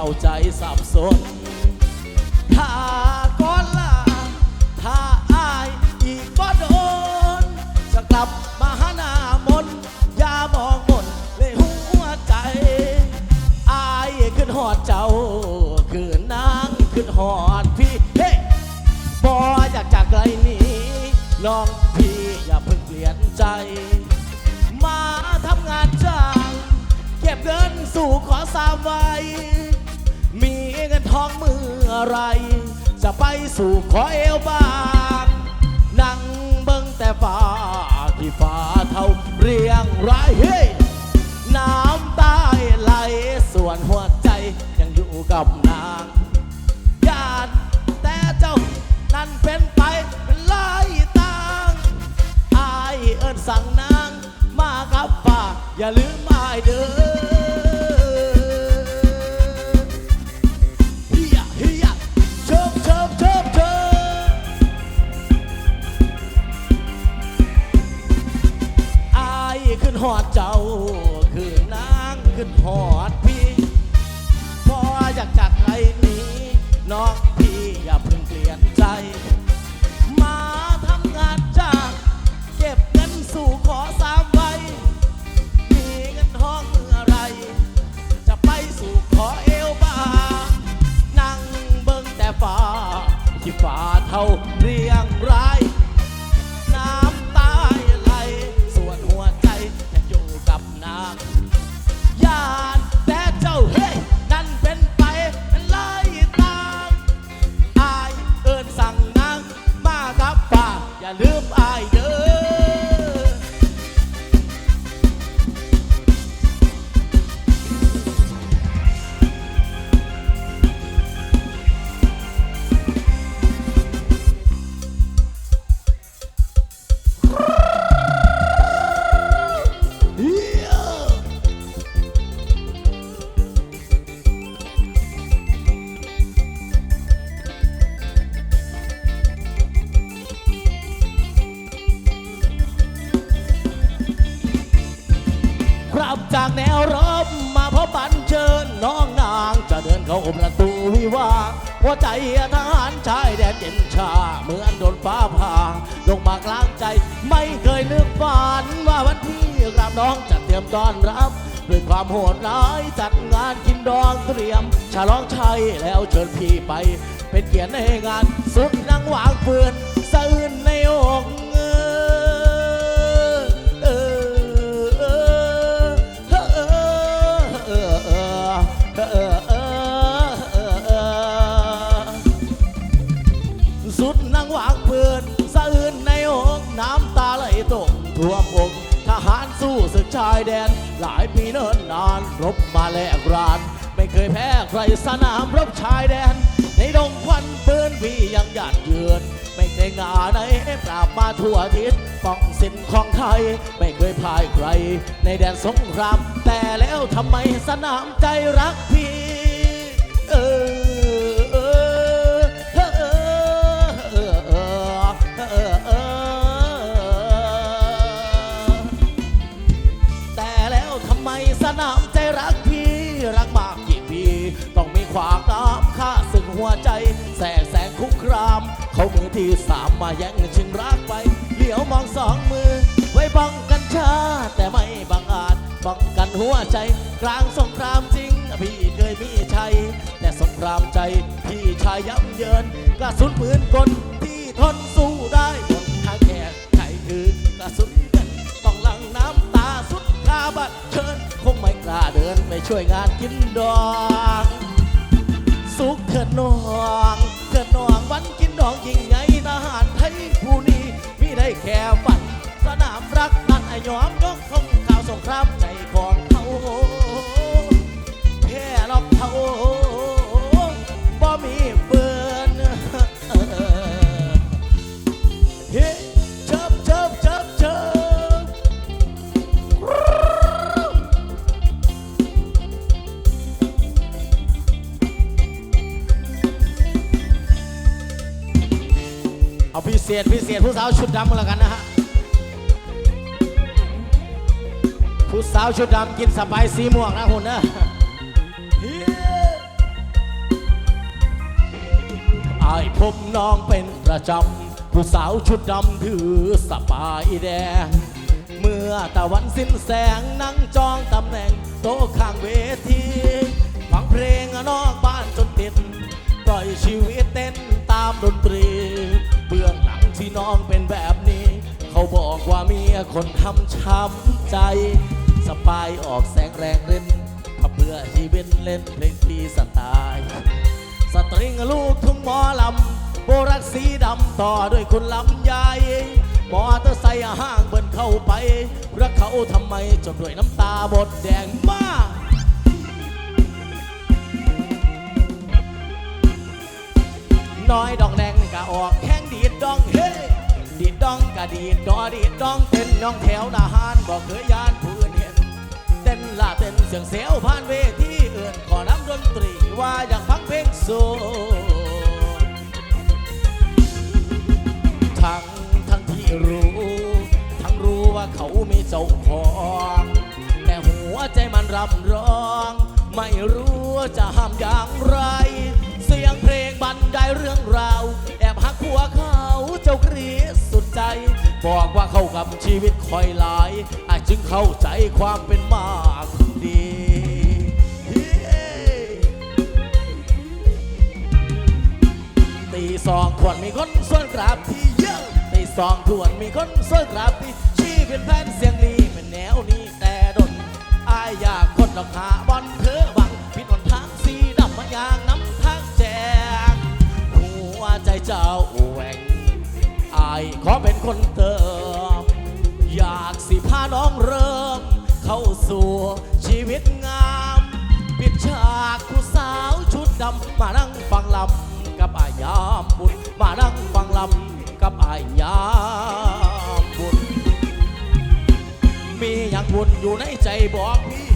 เศร้าใจสับสน ถ้าก่อนลาถ้าอายอีกบ่โดน จะกลับมาหาหน้ามนต์อย่ามองมนเลยหัวใจ อายขึ้นหอดเจ้า คือนางขึ้นหอดพี่เฮ้บออยากจากไกลนี้น้องพี่อย่าเพิ่งเปลี่ยนใจ มาทำงานจ้าง เก็บเงินสู่ขอสามไว้ ทองมืออะไร จะไปสู่ขอเอวบางนั่งเบิ่งแต่ฟ้าที่ฟ้าเท่าเรียงรายเฮ้ยน้ำตาไหลส่วนหัวใจยังอยู่กับนางญาติแต่เจ้านั่นเป็นไปเป็นลายตางอายเอิญสั่งนางมากับป่าอย่าลืมอายเด้อ หอดเจ้า คือนางขึ้นหอดพี่พออยากจากไรนี้น้องพี่อย่าพึ่ง เขาอมละตูวิวาหัวใจทหารชายแดนเย็นชา เหมือนโดนฟ้าผ่าลงมากลางใจ ไม่เคยนึกฝันว่าวันที่กราบน้องจะเตรียมต้อนรับด้วยความโหดร้ายจัดงานกินดองเตรียมฉลองชัยแล้วเชิญพี่ไป เป็นเกียรติในงานสุดนั่งวางเฟือน มาแลกราน ไม่เคยแพ้ใครสนามรบชายแดน ในดงควันปืนพี่ยังหยาดเยือน ไม่เคยงาไหนปราบมาทั่วทิศป้องสินของไทย ไม่เคยพ่ายใคร ในแดนสงคราม แต่แล้วทำไมสนามใจรักพี่ เออ แย่งชิงรักไป เหลียวมองสองมือ ไว้บังกันชา แต่ไม่บังอาจบังกันหัวใจ กลางสงครามจริง พี่เคยมีชัย แต่สงครามใจ พี่ชายยับเยิน กระสุนปืนกลที่ทนสู้ได้หมดทางแก่ไขคือกระสุนเงินต้องหลังน้ำตาสุดกาบัดเชิญคงไม่กล้าเดินไปช่วยงานกินดองสุขเถิดน้องเถิดน้อง ยอมยกทงข่าวสงครามใจของเขาแค่รอกเขาบ่มีเปืนเฮ้จับจับจับจับเอาพิเศษพิเศษผู้สาวชุดดำกันแล้วกันนะฮะ ผู้สาวชุดดำกินสบายสีม่วงนะคุณนะไอพบน้องเป็นประจำ ผู้สาวชุดดำถือสบายแดง เมื่อตะวันสิ้นแสงนั่งจองตำแหน่งโต๊ะข้างเวทีฟังเพลงนอกบ้านจนติด ปล่อยชีวิตเต้นตามดนตรี เบื้องหลังที่น้องเป็นแบบนี้ เขาบอกว่าเมียคนทำช้ำใจ สปายออกแสงแรงเล่นพับเพื่อชีวิตเล่นเพลงพีสไตล์สตริงลูกทุ่งหมอลำโบรักสีดำต่อด้วยคุณลำไยมอเตอร์ไซค์ห้างเบิ่นเข้าไป รักเขาทำไมจนด้วยน้ำตาบดแดงมากน้อยดองแดงกะออกแข้งดีดดองเฮ้ดีดดองกะดีดดอดีดดองเต้นน้องแถวนาหารบอกเคยยานผู้ ต้นลาเต้นเสียงเสียวผ่านเวทีเอื่นขอน้ำดนตรีว่าอยากฟังเพลงโซทั้งทั้งที่รู้ ทั้งรู้ว่าเขามีเจ้าของแต่หัวใจมันรำร้อง ไม่รู้จะห้ามอย่างไร เสียงเพลงบรรยายเรื่องราว แอบหักหัวเขาเจ้ากรีสุดใจ บอกว่าเข้ากับชีวิตคอยหลายอาจจึงเข้าใจความเป็นมาคนดีตีสองทวนมีคนส่วนกราบที่เยอะตีสองทวนมีคนส่วนกราบที่ชีเป็นแฟนเสียงลีเป็นแนวนี้แต่ดนอายอยากคนดอกหาบอลเธอบังพิดหนทางสีดำมายางน้ำทางแจงหัวใจเจ้า ขอเป็นคนเติม อยากสิพาน้องเริ่ม เข้าสู่ชีวิตงาม ปิดฉากผู้สาวชุดดำ มานั่งฟังลำกับอายามบุญ มานั่งฟังลำกับอายามบุญ มีอย่างบุญอยู่ในใจบอกพี่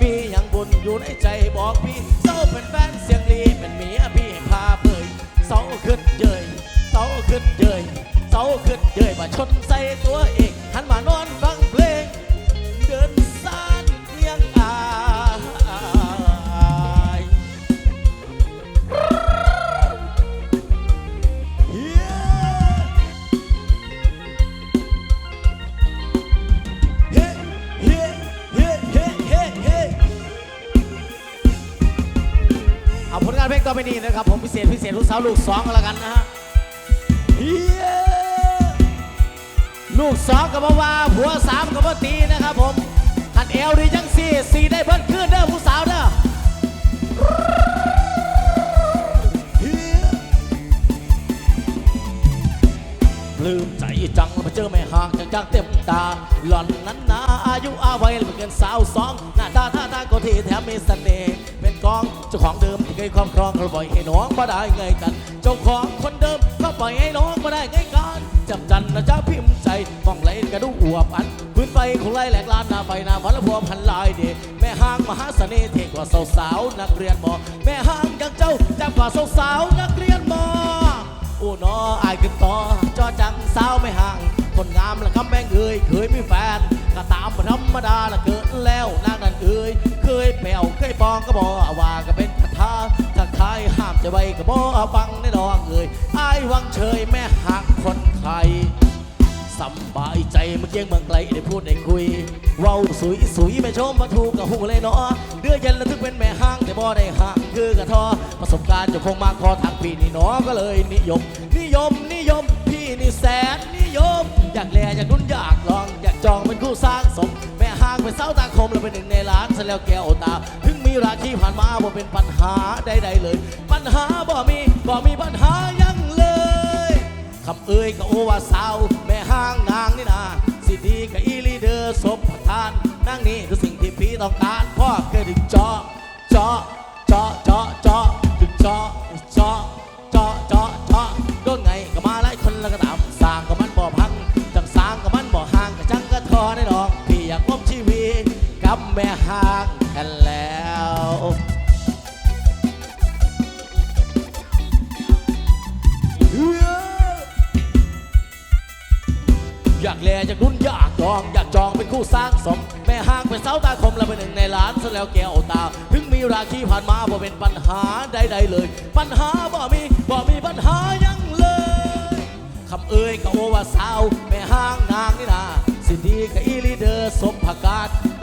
มีอย่างบุญอยู่ในใจบอกพี่เศร้าเป็นแฟนเสียงลีเป็นเมียพี่ให้พาเผยเศร้าขึ้นเยยเศร้าขึ้นเย มาชนใส่ตัวเองหันมานอนฟังเพลง เดินสานเลียงอายเฮียเฮ้เฮ้เฮ้เฮ้เฮ้เฮ้เอาผลงานเพลงต่อไปนี้นะครับ ผมพิเศษพิเศษลูกสาวลูกสองกันแล้วกันนะฮะ ลูกสองกับว่าผัวสามกับว่าตีนะครับผมขันเอลดีจังสี่สี่ได้เบิ้ลขึ้นเด้อผู้สาวเด้อลืมใจจังมาเจอแม่ห่างจังจังเต็มตา หล่อนนั้นนาอายุอาวัยเหมือนกันสาวสองหน้าตาท่าทางก็ที่แถมมีเสน่ห์เป็นกองเจ้าของเดิมที่เคยครอบครองเขาปล่อยให้น้องมาได้ไงกัน เจ้าของคนเดิมก็ปล่อยให้น้องมาได้ไงกัน จำจันนะจ๊ะพิมพ์ใจมองไหลกระดูอวบอันพื้นไฟของไล่แหลกลานหน้าไฟหน้าพันละพวพันลายเดแม่ห้างมหาเสน่ห์เท่กว่าสาวๆนักเรียนมอแม่ห้างอย่างเจ้าจังกว่าสาวๆนักเรียนมอโอ้นออายขึ้นต่อจอจังสาวไม่ห่างคนงามละคำแบงเอ่ยเคยมีแฟนก็ตามธรรมดาละเกิดแล้วนางนั้นเอ่ยเคยแปวเคยปองก็บอกว่าก็เป็นาถ้าใครห้ามจะไว้ก็บอกฟังในดองเอ่ยไอายวังเฉยแม่หักคนไทยสบายใจเมื่อกี้เมืองไกลได้พูดได้คุยเว้าสุยสุยไม่ชมมาถูกกับหูเลยเนาะเดือเย็นแล้วถึงเป็นแม่ห้างแต่บ่ได้ห่างคือกระทอประสบการณ์จะคงมาคอทางพี่นี่เนาะก็เลยนิยม นิยมนิยมพี่นี่แสนนิยม อยากแลอยากนุ่นอยากลองอยากจองเป็นคู่สร้างสม เป็นสาตาคมเราเป็นหนึ่งในร้านซะแล้วแก้วตา ถึงมีราคีผ่านมาบ่เป็นปัญหาใดๆเลย ปัญหาบ่มีบ่มีปัญหายังเลยคำเอ่ยก็โอว่าสาว กัแม่ห้างกันแล้วอยากแลอยากนุ่นอยากจอง อยากจองเป็นคู่สร้างสม แม่ห้างเป็นเสาตาคมและเป็นหนึ่งในล้านซะแล้วแกเอาตา ถึงมีราคีผ่านมาบ่เป็นปัญหาใดๆเลย ปัญหาบ่มีบ่มีปัญหายังเลยคำเอ่ยก็โอว่าสาว แม่ห้างนางนี่นาสิดีกับอีลีเดอร์สมผักกาด